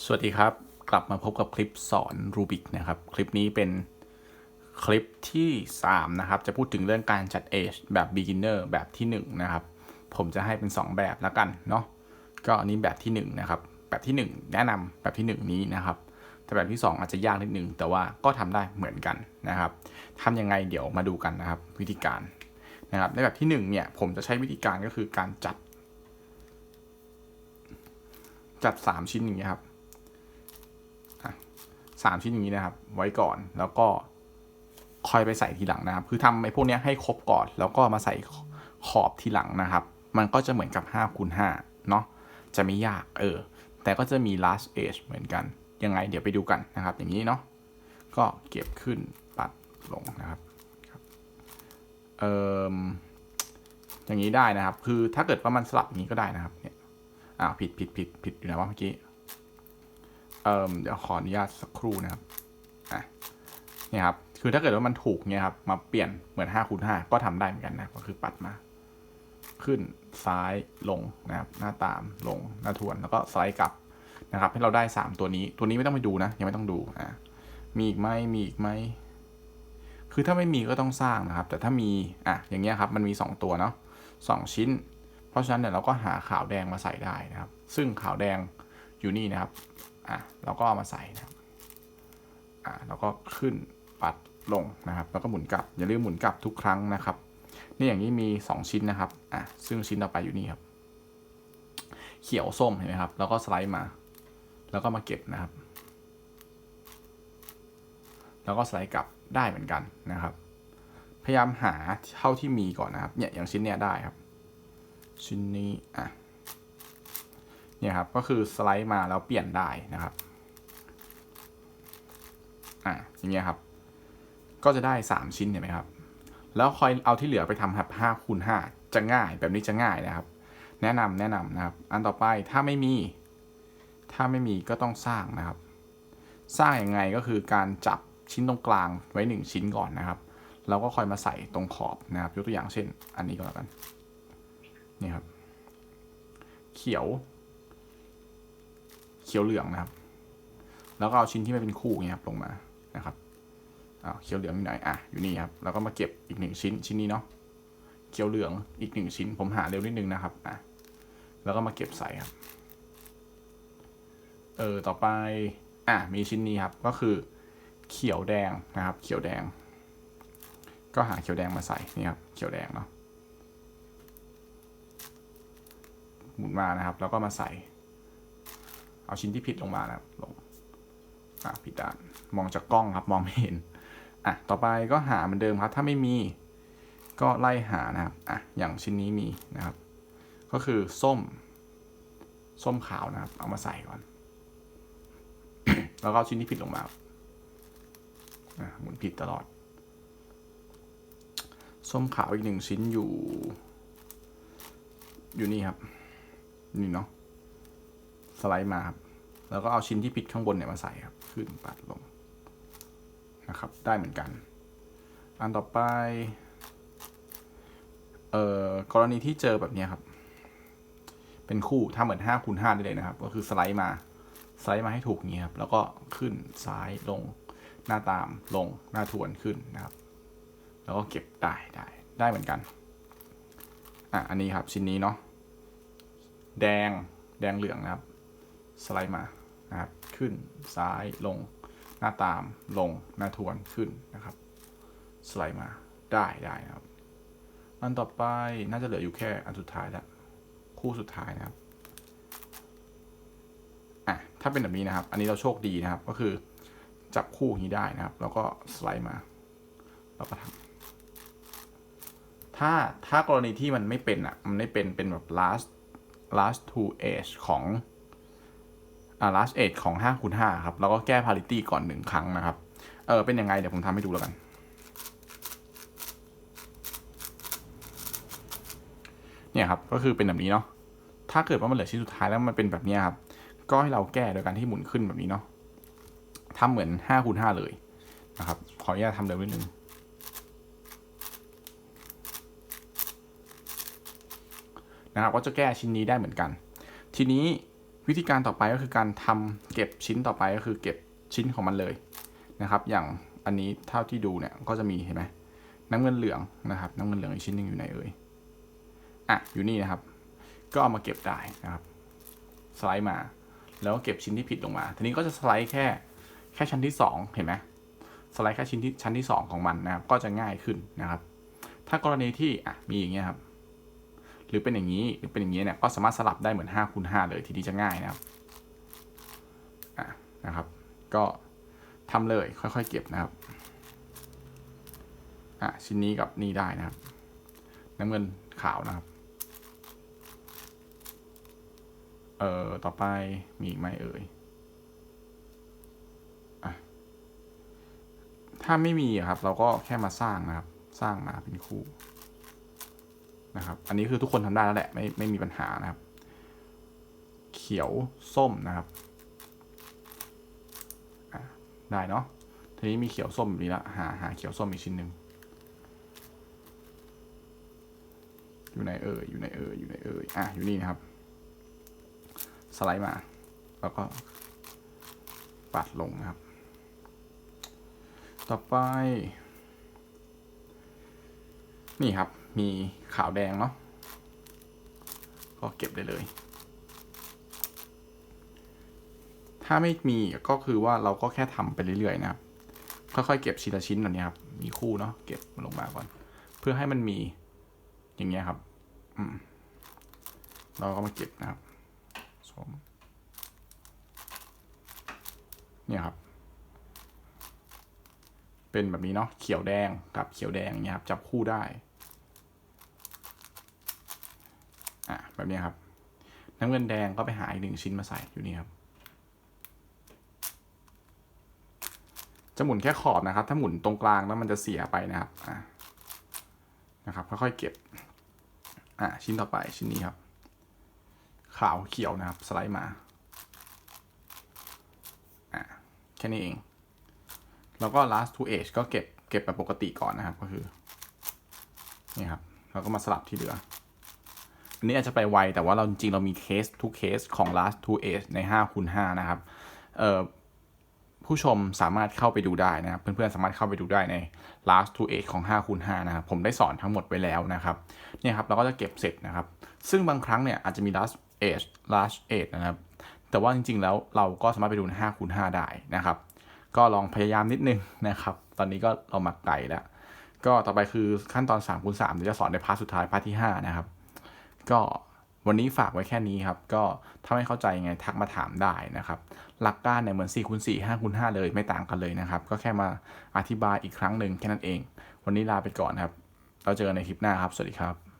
สวัสดีครับ กลับมาพบกับคลิปสอนรูบิกนะครับ คลิปนี้เป็นคลิปที่ 3 นะครับ จะพูดถึงเรื่องการจัด age แบบ beginner แบบที่ 1 นะครับ ผมจะให้เป็น 2 แบบแล้วกันเนาะก็อันนี้แบบที่ 1 นะครับ แบบที่ 1 แนะนำแบบที่ 1 นี้นะครับแต่แบบที่ 2 อาจจะยากนิดนึง แต่ว่าก็ทำได้เหมือนกันนะครับทำยังไงเดี๋ยวมาดูกันนะครับ วิธีการนะครับในแบบที่ 1 เนี่ย ผมจะใช้วิธีการก็คือการจัด จัด 3 ชิ้นอย่างเงี้ยครับ สามชิ้นอย่างนี้นะครับ ไว้ก่อนแล้วก็ค่อยไปใส่ทีหลังนะครับ คือทำไอ้พวกนี้ให้ครบก่อน แล้วก็มาใส่ขอบทีหลังนะครับ มันก็จะเหมือนกับ5คูณ5เนาะจะไม่ยากเออ แต่ก็จะมี last age เหมือนกัน ยังไงเดี๋ยวไปดูกันนะครับ อย่างนี้เนาะก็เก็บขึ้นปัดลงนะครับเอออย่างนี้ได้นะครับ คือถ้าเกิดว่ามันสลับอย่างนี้ก็ได้นะครับเนี่ยอ้าวผิดผิดผิดผิดอยู่นะว่าเมื่อกี้ เอ่อเดี๋ยวขออนุญาตสักครู่นะครับอะเนี่ยครับ คือถ้าเกิดว่ามันถูกเนี่ยครับ มาเปลี่ยนเหมือน5คูณ5ก็ทำได้เหมือนกันนะ ก็คือปัดมา ขึ้นซ้ายลงนะครับ หน้าตามลงหน้าทวนแล้วก็สไลด์กลับนะครับ ให้เราได้ 3 ตัวนี้ ตัวนี้ไม่ต้องไปดูนะ ยังไม่ต้องดูอะมีอีกไหมมีอีกไหมคือถ้าไม่มีก็ต้องสร้างนะครับ แต่ถ้ามีอะอย่างเงี้ยครับ มันมี 2 ตัวเนาะสองชิ้น เพราะฉะนั้นเนี่ยเราก็หาขาวแดงมาใส่ได้นะครับ ซึ่งขาวแดงอยู่นี่นะครับ อะเราก็เอามาใส่นะครับอะเราก็ขึ้นปัดลงนะครับ แล้วก็หมุนกลับ อย่าลืมหมุนกลับทุกครั้งนะครับ นี่อย่างนี้มี 2 ชิ้นนะครับอะซึ่งชิ้นต่อไปอยู่นี่ครับ เขียวส้มเห็นไหมครับ แล้วก็สไลด์มา แล้วก็มาเก็บนะครับ แล้วก็สไลด์กลับได้เหมือนกันนะครับ พยายามหาเท่าที่มีก่อนนะครับ เนี่ยอย่างชิ้นเนี้ยได้ครับ ชิ้นนี้อะ เนี่ยครับก็คือสไลด์มาแล้วเปลี่ยนได้นะครับอะอย่างเงี้ยครับ ก็จะได้ 3 ชิ้นเห็นไหมครับ แล้วคอยเอาที่เหลือไปทำแบบ5คูณ5จะง่ายแบบนี้จะง่ายนะครับ แนะนำแนะนำนะครับ อันต่อไปถ้าไม่มี ถ้าไม่มีก็ต้องสร้างนะครับ สร้างยังไงก็คือการจับชิ้นตรงกลางไว้ 1 ชิ้นก่อนนะครับแล้วก็คอยมาใส่ตรงขอบนะครับ ยกตัวอย่างเช่น อันนี้ก็แล้วกัน นี่ครับ เขียว ขียวเหลืองนะครับ แล้วก็เอาชิ้นที่ไม่เป็นคู่เงี้ยครับลงมานะครับอ้าวเขียวเหลืองอยู่ไหนอะอยู่นี่ครับแล้วก็มาเก็บอีกหนึ่งชิ้นชิ้นนี้เนาะเขียวเหลืองอีกหนึ่งชิ้น ผมหาเร็วนิดนึงนะครับอะแล้วก็มาเก็บใส่ครับ เออต่อไปอะมีชิ้นนี้ครับก็คือเขียวแดงนะครับ เขียวแดง ก็หาเขียวแดงมาใส่นี่ครับเขียวแดงเนาะหมุนมานะครับ แล้วก็มาใส่ เอาชิ้นที่ผิดลงมานะครับลงอะผิดด้านมองจากกล้องครับมองไม่เห็นอะต่อไปก็หาเหมือนเดิมครับ ถ้าไม่มีก็ไล่หานะครับอะอย่างชิ้นนี้มีนะครับ ก็คือส้ม ส้มขาวนะครับ เอามาใส่ก่อน แล้วก็ชิ้นที่ผิดลงมาอะหมุนผิดตลอด ส้มขาวอีกหนึ่งชิ้นอยู่ อยู่นี่ครับ นี่เนาะสไลด์มาครับ แล้วก็เอาชิ้นที่ผิดข้างบนเนี่ยมาใส่ครับ ขึ้นปัดลงนะครับ ได้เหมือนกัน อันต่อไป เอ่อ กรณีที่เจอแบบนี้ครับ เป็นคู่ถ้าเหมือน5คูณ5ได้เลยนะครับ ก็คือสไลด์มา สไลด์มาให้ถูกนี้ครับ แล้วก็ขึ้นซ้ายลง หน้าตามลง หน้าทวนขึ้นนะครับ แล้วก็เก็บได้ได้ ได้เหมือนกัน อะ อันนี้ครับชิ้นนี้เนาะ แดง แดงเหลืองนะครับ สไลด์มา นะครับขึ้นซ้ายลงหน้าตามลงหน้าทวนขึ้นนะครับ สไลด์มาได้ได้นะครับอันต่อไปน่าจะเหลืออยู่แค่อันสุดท้ายแล้วคู่สุดท้ายนะครับอะถ้าเป็นแบบนี้นะครับ อันนี้เราโชคดีนะครับ ก็คือจับคู่นี้ได้นะครับ แล้วก็สไลด์มาแล้วก็ทำถ้าถ้ากรณีที่มันไม่เป็นอะ มันไม่เป็นเป็นแบบ last last two age ของ อ่า last age ของ5คูณ5ครับ แล้วก็แก้ parity ก่อนหนึ่งครั้งนะครับ เออเป็นยังไงเดี๋ยวผมทำให้ดูแล้วกัน เนี่ยครับ ก็คือเป็นแบบนี้เนาะ ถ้าเกิดว่ามันเหลือชิ้นสุดท้ายแล้วมันเป็นแบบนี้ครับ ก็ให้เราแก้โดยการที่หมุนขึ้นแบบนี้เนาะทำเหมือน5คูณ5เลยนะครับ ขออนุญาตทำเร็วนิดนึงนะครับก็จะแก้ชิ้นนี้ได้เหมือนกัน ทีนี้ วิธีการต่อไปก็คือการทำเก็บชิ้นต่อไปก็คือเก็บชิ้นของมันเลยนะครับ อย่างอันนี้เท่าที่ดูเนี่ยก็จะมีเห็นไหมน้ำเงินเหลืองนะครับ น้ำเงินเหลืองอีกชิ้นหนึ่งอยู่ไหนเอ่ยอะอยู่นี่นะครับ ก็เอามาเก็บได้นะครับสไลด์มา แล้วก็เก็บชิ้นที่ผิดลงมา ทีนี้ก็จะสไลด์แค่แค่ชั้นที่สองเห็นไหมสไลด์แค่ชิ้นที่ชั้นที่สองของมันนะครับ ก็จะง่ายขึ้นนะครับ ถ้ากรณีที่อะมีอย่างเงี้ยครับ หรือเป็นอย่างนี้หรือเป็นอย่างนี้เนี่ยก็สามารถสลับได้เหมือน5คูณ5เลยทีนี้จะง่ายนะครับนะครับ ก็ทำเลยค่อยๆ เก็บนะครับอะชิ้นนี้กับนี่ได้นะครับ น้ำเงินขาวนะครับเอ่อต่อไปมีอีกไหมเอ่ยอะถ้าไม่มีครับ เราก็แค่มาสร้างนะครับ สร้างมาเป็นคู่ นะครับ อันนี้คือทุกคนทำได้แล้วแหละไม่ไม่มีปัญหานะครับ เขียวส้มนะครับได้เนาะทีนี้มีเขียวส้มแบบนี้ละหาหาเขียวส้มอีกชิ้นหนึ่งอยู่ไหนเอ่ยอยู่ไหนเอ่ยอยู่ไหนเอ่ยอะอยู่นี่นะครับ สไลด์มา แล้วก็ปัดลงนะครับ ต่อไป นี่ครับ มีขาวแดงเนาะก็เก็บได้เลย ถ้าไม่มีก็คือว่าเราก็แค่ทำไปเรื่อยๆนะครับ ค่อยๆเก็บชิ้นละชิ้นแบบนี้ครับ มีคู่เนาะเก็บลงมาก่อน เพื่อให้มันมีอย่างเงี้ยครับอืมเราก็มาเก็บนะครับสมเนี่ยครับ เป็นแบบนี้เนาะเขียวแดงกับเขียวแดงอย่างเงี้ยครับจับคู่ได้ อะ แบบนี้ครับ น้ำเงินแดงก็ไปหาอีกหนึ่งชิ้นมาใส่อยู่นี่ครับ จะหมุนแค่ขอบนะครับ ถ้าหมุนตรงกลางแล้วมันจะเสียไปนะครับอะนะครับค่อยๆเก็บ อะชิ้นต่อไปชิ้นนี้ครับ ขาวเขียวนะครับสไลด์มาอะแค่นี้เอง แล้วก็ last to age ก็เก็บเก็บแบบปกติก่อนนะครับก็คือนี่ครับ แล้วก็มาสลับที่เหลือ อันนี้อาจจะไปไว แต่ว่าเราจริงเรามีเคสทุกเคสของ last to age ใน5คูณ5นะครับเอ่อผู้ชมสามารถเข้าไปดูได้นะครับ เพื่อนๆสามารถเข้าไปดูได้ใน last to age ของ5คูณ5นะครับ ผมได้สอนทั้งหมดไว้แล้วนะครับ เนี่ยครับเราก็จะเก็บเสร็จนะครับ ซึ่งบางครั้งเนี่ยอาจจะมี last age last age นะครับ แต่ว่าจริงๆแล้วเราก็สามารถไปดูใน5คูณ5ได้นะครับ ก็ลองพยายามนิดนึงนะครับ ตอนนี้ก็เรามาไกลแล้ว ก็ต่อไปคือขั้นตอน3คูณ3เดี๋ยวจะสอนในพาร์ทสุดท้ายพาร์ทที่5นะครับ ก็วันนี้ฝากไว้แค่นี้ครับ ก็ถ้าไม่เข้าใจยังไงทักมาถามได้นะครับ หลักการเนี่ยเหมือน4คูณ4 5คูณ5เลยไม่ต่างกันเลยนะครับ ก็แค่มาอธิบายอีกครั้งหนึ่งแค่นั้นเอง วันนี้ลาไปก่อนครับ เราเจอกันในคลิปหน้าครับ สวัสดีครับ